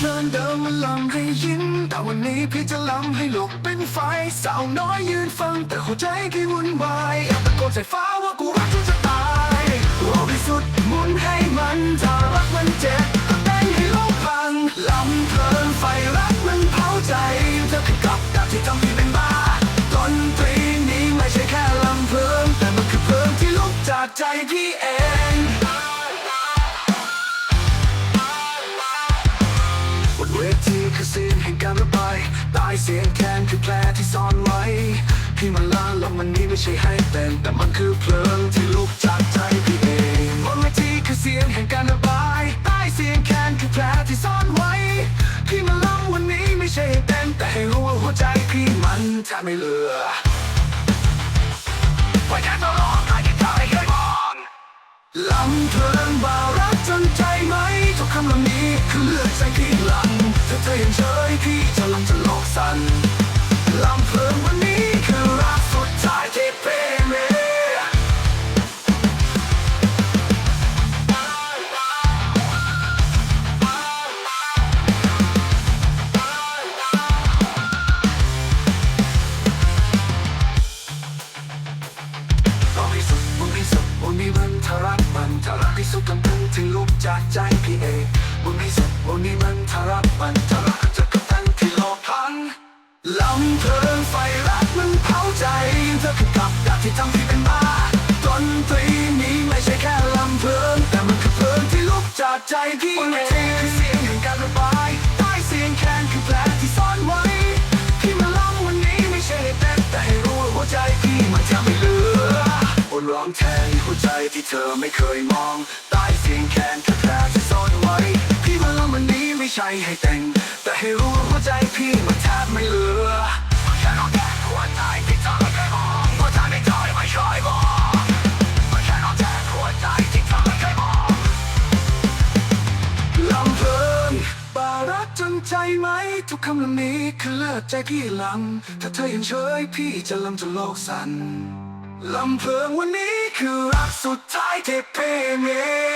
เพลินเดิมมันลำให้ยิน แต่วันนี้พี่จะลำให้โลกเป็นไฟ สาวน้อยยืนฟัง แต่หัวใจพี่วุ่นวายอยากตะโกนใส่ฟ้าว่ากูรักจนจะตายกูพิสุดมุนให้มันถ้ารักมันเจ็บก็เต้นให้โลกพังลำเพลินไฟรักมันเผาใจเธอผิดกับกับที่ทำพี่เป็นบ้าดนตรีนี้ไม่ใช่แค่ลำเพลินแต่มันคือเพลิงที่ลุกจากใจพี่เอายตายเสียงแคนคือแผลที่ซ่อนไว้พี่มันล้านล้วมันนี้ไม่ใช่ให้เป็นแต่มันคือเพลิงที่ลุกจากใจพี่เองบนเวทีคือเสียงแห่งการระบายตายเสียงแคนคือแผลที่ซ่อนไว้พี่มันล้ำวันนี้ไม่ใช่ให้เป็นแต่ให้รู้ว่าหัวใจพี่มันแทบไม่เหลือไว้แค่ตัวร้องไห้ที่เธอไม่เคยมองลำเพลินบ่าวรักจนใจไหมทุกคำเหล่านี้คือเลือดใจพี่หลังถ้าเธอยังเฉยพี่จะลำจะ สันลำเพลินวันนี้คือรักสุดท้ายที่เป็นเมต้องให้สุดมึงให้สุดมึงนี่มันทารักมันทารักที่สุดกันถึงถึงลุกจากใจพี่เองมึงให้สุดมึงนี่มันทารักมัน เธอคือกับดักที่ทำพี่เป็นบ้าดนตรีนี้ไม่ใช่แค่ลำเพลิงแต่มันคือเพลิงที่ลุกจากใจพี่เองเสียงแห่งการระบายใต้เสียงแคนคือแผลที่ซ่อนไว้พี่มาล้ำวันนี้ไม่ใช่ให้เต้นแต่ให้รู้ว่าหัวใจพี่มันจะไม่เหลือบนร้องแทนหัวใจที่เธอไม่เคยมองใต้เสียงแคนแค่แผลที่ซ่อนไว้พี่มาล้ำวันนี้ไม่ใช่ให้แต่งแต่ให้รู้ว่าหัวใจพี่มัน รักจนใจไหม ทุกคำเหล่านี้คือเลือดใจพี่ลำถ้าเธอยังเฉยพี่จะลำจนโลกสั่นลำเพลิงวันนี้คือรักสุดท้ายที่เพมี